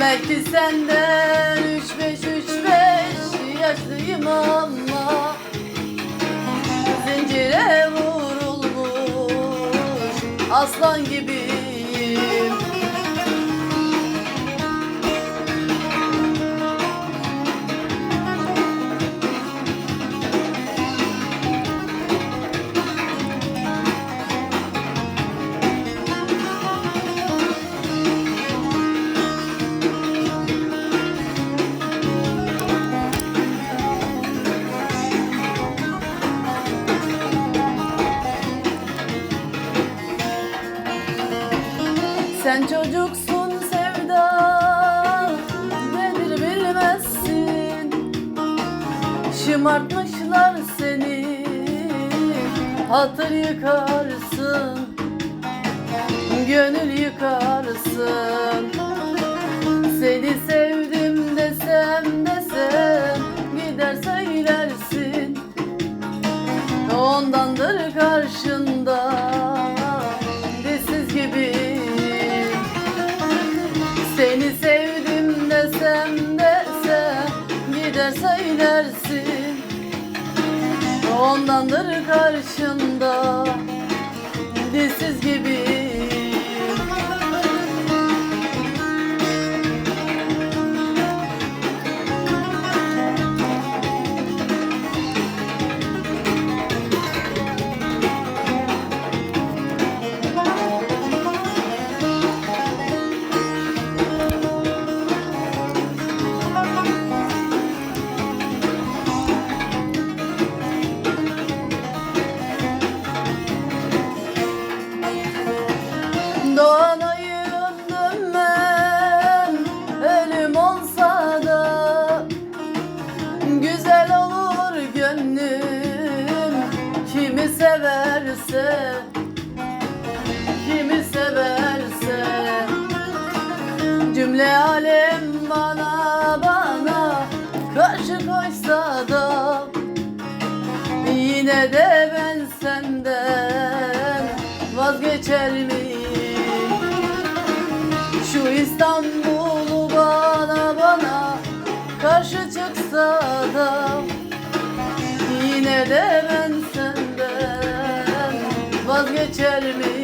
Belki senden üç beş üç beş yaşlıyım ama Zincire vurulmuş aslan gibiyim Sen çocuksun sevda nedir bilmezsin. Şımartmışlar seni hatır yıkarsın Gönül yıkarsın. Seni sevdim desem desem gider söylersin. Ondandır karşında gider söylersin. Ondandır karşında severse Kimi severse Cümle alem bana bana Karşı koysa da Yine de ben senden vazgeçer miyim? Şu İstanbul bana bana karşı çıksa da Yine de ben geçer me.